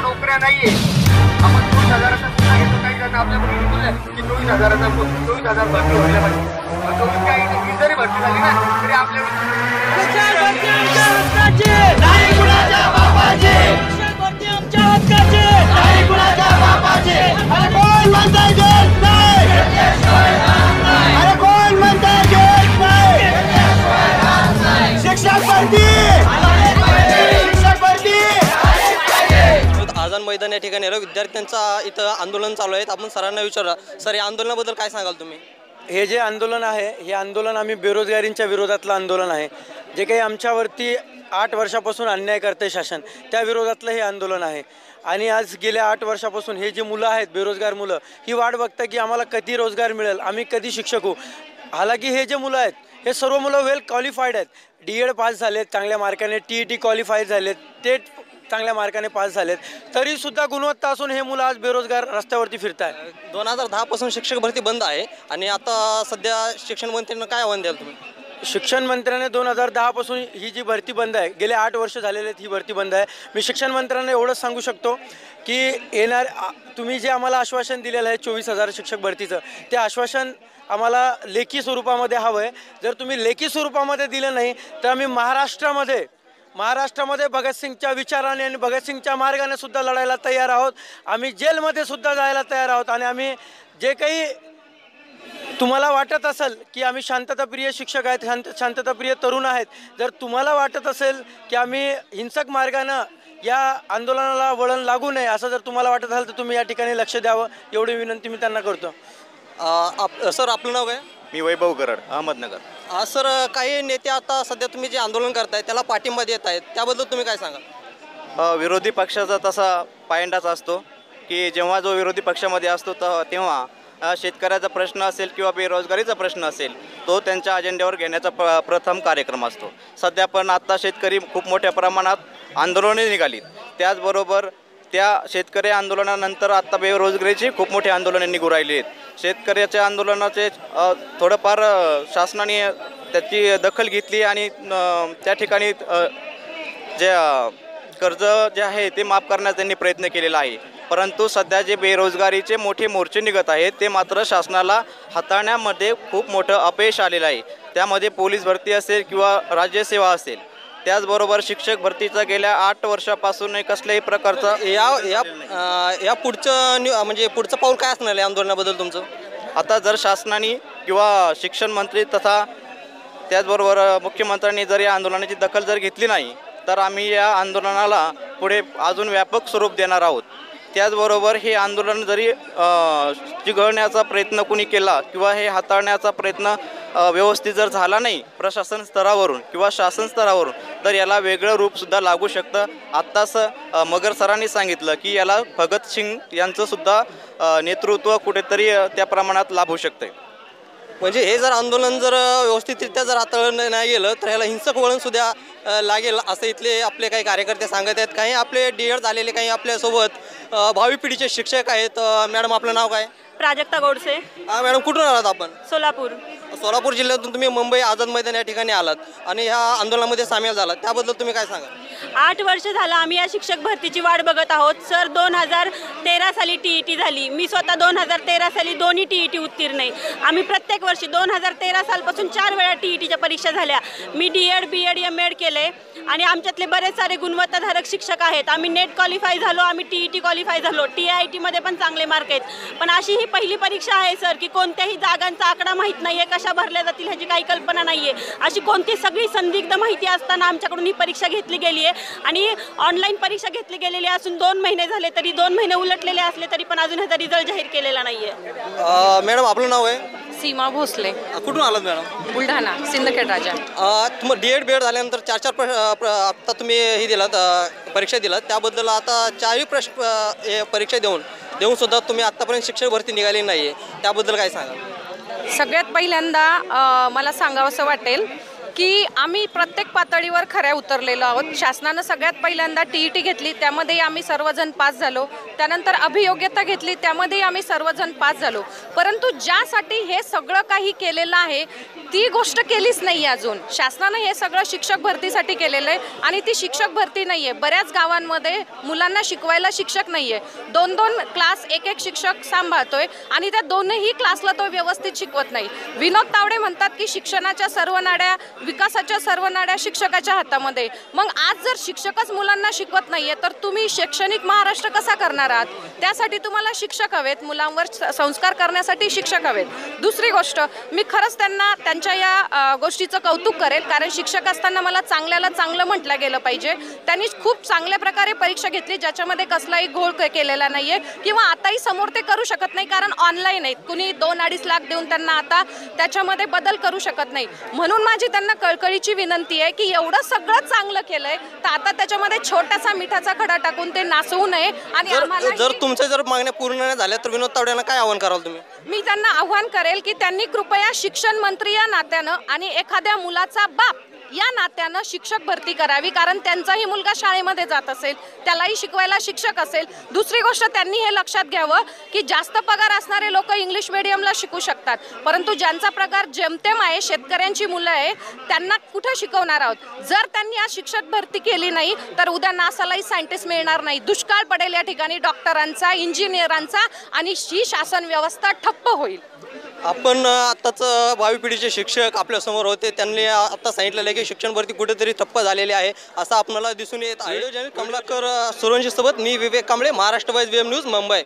लोकांना नोकऱ्या नाहीये. आपण चोवीस हजाराचा काही जण आपल्याकडून बोलल्या की चोवीस हजाराचा चोवीस हजार भरती व्हायला पाहिजे. चोवीस काही जरी भरती झाली ना तरी आपल्याकडून आझाद मैदान या ठिकाणी आलो. विद्यार्थ्यांचा इथं आंदोलन चालू आहे आपण सरांना विचारा सर या आंदोलनाबद्दल काय सांगाल तुम्ही? हे जे आंदोलन आहे हे आंदोलन आम्ही बेरोजगारींच्या विरोधातलं आंदोलन आहे. जे काही आमच्यावरती आठ वर्षापासून अन्याय करते शासन त्या विरोधातलं हे आंदोलन आहे. आणि आज गेल्या आठ वर्षापासून हे जे मुलं आहेत बेरोजगार मुलं ही वाट बघता की आम्हाला कधी रोजगार मिळेल आम्ही कधी शिक्षक होऊ. हालाकी हे जे मुलं आहेत हे सर्व मुलं वेल क्वालिफाईड आहेत. डी एड पास झालेत चांगल्या मार्काने टी ई टी क्वालिफाय झालेत. ते चांगल्या मार्काने पास झालेत. तरीसुद्धा गुणवत्ता असून हे मुलं आज बेरोजगार रस्त्यावरती फिरत आहेत दोन हजार दहापासून शिक्षक भरती बंद आहे. आणि आता सध्या शिक्षण मंत्र्यांना काय आव्हान द्याल तुम्ही? शिक्षण मंत्र्याने दोन हजार दहापासून ही जी भरती बंद आहे गेले आठ वर्ष झालेले आहेत ही भरती बंद आहे. मी शिक्षण मंत्र्यांना एवढंच सांगू शकतो की येणार आ- तुम्ही जे आम्हाला आश्वासन दिलेलं आहे चोवीस हजार शिक्षक भरतीचं ते आश्वासन आम्हाला लेखी स्वरूपामध्ये हवं आहे जर तुम्ही लेखी स्वरूपामध्ये दिलं नाही तर आम्ही महाराष्ट्रामध्ये महाराष्ट्रामध्ये भगतसिंगच्या विचाराने आणि भगतसिंगच्या मार्गाने सुद्धा लढायला तयार आहोत. आम्ही जेलमध्ये सुद्धा जायला तयार आहोत आणि आम्ही जे काही तुम्हाला वाटत असेल की आम्ही शांतताप्रिय शिक्षक आहेत शांत शांतताप्रिय तरुण आहेत जर तुम्हाला वाटत असेल की आम्ही हिंसक मार्गानं या आंदोलनाला वळण लागू नये असं जर तुम्हाला वाटत असेल तर तुम्ही या ठिकाणी लक्ष द्यावं. एवढी विनंती मी त्यांना करतो. आप सर आपलं नाव आहे मी वैभव गरड अहमदनगर. अं, सर काही नेते आता सध्या तुम्ही जे आंदोलन करताय त्याला पाठिंबा देत आहेत. त्याबद्दल तुम्ही काय सांगा अ, विरोधी पक्षाचा तसा पायंडाच असतो की जेव्हा जो विरोधी पक्षामध्ये असतो तेव्हा अ, शेतकऱ्याचा प्रश्न असेल किंवा बेरोजगारीचा प्रश्न असेल तो त्यांच्या अजेंड्यावर घेण्याचा प प्रथम कार्यक्रम असतो. सध्या पण आत्ता शेतकरी खूप मोठ्या प्रमाणात आंदोलने निघालीत. त्याचबरोबर त्या शेतकरी आंदोलनानंतर आत्ता बेरोजगारीची खूप मोठी आंदोलनं निघू राहिली आहेत. शेतकऱ्याच्या आंदोलनाचे थोडंफार शासनाने त्याची दखल घेतली आणि त्या ठिकाणी जे कर्ज जे आहे ते माफ करण्याचा त्यांनी प्रयत्न केलेला आहे. परंतु सध्या जे बेरोजगारीचे मोठे मोर्चे निघत आहेत ते मात्र शासनाला हाताळण्यामध्ये खूप मोठं अपयश आलेलं आहे. त्यामध्ये पोलीस भरती असेल किंवा राज्यसेवा असेल त्याचबरोबर शिक्षक भरतीचा गेल्या आठ वर्षापासून कसल्याही प्रकारचा या या या पुढचं न्यू म्हणजे पुढचं पाऊल काय असणार आहे आंदोलनाबद्दल तुमचं? आता जर शासनाने किंवा शिक्षण मंत्री तथा त्याचबरोबर मुख्यमंत्र्यांनी जर या आंदोलनाची दखल जर घेतली नाही तर आम्ही या आंदोलनाला पुढे अजून व्यापक स्वरूप देणार आहोत. त्याचबरोबर हे आंदोलन जरी चिघळण्याचा प्रयत्न कुणी केला किंवा हे हाताळण्याचा प्रयत्न व्यवस्थित जर झाला नाही प्रशासन स्तरावरून किंवा शासन स्तरावरून तर याला वेगळं रूपसुद्धा लागू शकतं. आत्ताच मगर सरांनी सांगितलं की याला भगतसिंग यांचंसुद्धा नेतृत्व कुठेतरी त्या प्रमाणात लाभू शकते म्हणजे हे जर आंदोलन जर व्यवस्थितरित्या जर हाताळलं नाही गेलं तर ह्याला हिंसक वळण सुद्धा लागेल असं इथले आपले काही कार्यकर्ते सांगत आहेत. काही आपले डी झालेले काही आपल्यासोबत अ, भावी पिढीचे शिक्षक आहेत. अ, मॅडम आपलं नाव काय? प्राजक्ता गोडसे. मॅडम कुठून आलात आपण? सोलापूर. सोलापूर जिल्ह्यातून तुम्ही मुंबई आझाद मैदान या ठिकाणी आलात आणि ह्या आंदोलनामध्ये सामील झालात. त्याबद्दल तुम्ही काय सांगा आठ वर्ष झालं आम्ही या शिक्षक भरतीची वाट बघत आहोत. सर दोन हजार तेरा साली टी ई टी झाली. मी स्वतः दोन हजार तेरा साली दोन्ही टी ई टी उत्तीर्ण आहे. आम्ही प्रत्येक वर्षी दोन हजार तेरा सालपासून चार वेळा टी ई टीच्या परीक्षा झाल्या. मी D Ed B Ed M Ed केलं आहे आणि आमच्यातले बरेच सारे गुणवत्ताधारक शिक्षक आहेत. आम्ही नेट क्वालिफाय झालो आम्ही टी ई टी क्वालिफाय झालो. टी आय टीमध्ये पण चांगले मार्क आहेत. पण अशी ही पहिली परीक्षा आहे सर की कोणत्याही जागांचा आकडा माहीत नाही आहे कशा भरल्या जातील ह्याची काही कल्पना नाही आहे अशी कोणती सगळी संदिग्ध माहिती असताना आमच्याकडून ही परीक्षा घेतली गेली आहे आणि ऑनलाईन परीक्षा घेतली गेलेली असून दोन महिने झाले तरी दोन महिने उलटलेले असले तरी पण अजून ह्याचा रिझल्ट जाहीर केलेला नाही आहे अ, मॅडम आपलं नाव आहे? सीमा भोसले. कुठून आलात मॅडम? बुलढाणा सिंदखेड राजा. तुम्ही डी एड बी एड झाल्यानंतर चार चार प्र- आता तुम्ही हे दिलात अ, परीक्षा दिलात. त्याबद्दल आता चारही प्रश्न अ, हे परीक्षा देऊन देऊन सुद्धा तुम्ही आत्तापर्यंत शिक्षक भरती निघाली नाही आहे त्याबद्दल काय सांगा सगळ्यात पहिल्यांदा अ, मला सांगावंसं वाटेल की आम्ही प्रत्येक पातळीवर खऱ्या उतरलेलो आहोत. शासनानं सगळ्यात पहिल्यांदा टी ई टी घेतली त्यामध्येही आम्ही सर्वजण पास झालो. त्यानंतर अभियोग्यता घेतली त्यामध्येही आम्ही सर्वजण पास झालो. परंतु ज्यासाठी हे सगळं काही केलेलं आहे ती गोष्ट केलीच नाही अजून. शासनानं हे सगळं शिक्षक भरतीसाठी केलेलं आहे आणि ती शिक्षक भरती नाही आहे. बऱ्याच गावांमध्ये मुलांना शिकवायला शिक्षक नाही आहे. दोन दोन क्लास एक एक शिक्षक सांभाळतोय आणि त्या दोनही क्लासला तो व्यवस्थित शिकवत नाही. विनोद तावडे म्हणतात की शिक्षणाच्या सर्व नाड्या विकासाच्या सर्व नाड्या शिक्षकाच्या हातामध्ये. मग आज जर शिक्षकच मुलांना शिकवत नाहीये तर तुम्ही शैक्षणिक महाराष्ट्र कसा करणार आहात? त्यासाठी तुम्हाला शिक्षक हवेत मुलांवर संस्कार करण्यासाठी शिक्षक हवेत. दुसरी गोष्ट मी खरंच त्यांना त्यांच्या या गोष्टीचं कौतुक करेल कारण शिक्षक असताना मला चांगल्याला चांगलं म्हटलं गेलं पाहिजे. त्यांनी खूप चांगल्या प्रकारे परीक्षा घेतली ज्याच्यामध्ये कसलाही घोळ केलेला नाहीये किंवा आताही समोर ते करू शकत नाही कारण ऑनलाईन आहेत. कुणी दोन अडीच लाख देऊन त्यांना आता त्याच्यामध्ये बदल करू शकत नाही. म्हणून माझी त्यांना कळकळीची विनंती आहे की एवढं सगळं चांगलं केलंय तर आता त्याच्यामध्ये छोटासा मिठाचा खडा टाकून ते नासवू नये आणि जर आम्हाला जर तुमच्या जर मागण्या पूर्ण नाही झाल्या तर विनोद तावडे यांना काय आवाहन कराल तुम्ही? मी त्यांना आव्हान करेल की त्यांनी कृपया शिक्षण मंत्री या नात्यानं आणि एखाद्या मुलाचा बाप या नात्यानं शिक्षक भरती करावी कारण त्यांचाही मुलगा शाळेमध्ये जात असेल त्यालाही शिकवायला शिक्षक असेल. दुसरी गोष्ट त्यांनी हे लक्षात घ्यावं की जास्त पगार असणारे लोक इंग्लिश मिडियमला शिकू शकतात. परंतु ज्यांचा पगार जेमतेम आहे शेतकऱ्यांची मुलं आहे त्यांना कुठं शिकवणार आहोत? जर त्यांनी आज शिक्षक भरती केली नाही तर उद्या नासालाही सायंटिस्ट मिळणार नाही. दुष्काळ पडेल या ठिकाणी डॉक्टरांचा इंजिनियरांचा आणि ही शासन व्यवस्था ठप्प होईल. आपण आत्ताच भावी पिढीचे शिक्षक आपल्यासमोर होते. त्यांनी अ, आता सांगितलेलं आहे की शिक्षण भरती कुठेतरी ठप्प झालेली आहे असं आपल्याला दिसून येत आहे. कमलाकर सुरवंशी सोबत मी Vivek Kamble Maharashtra wise web news Mumbai.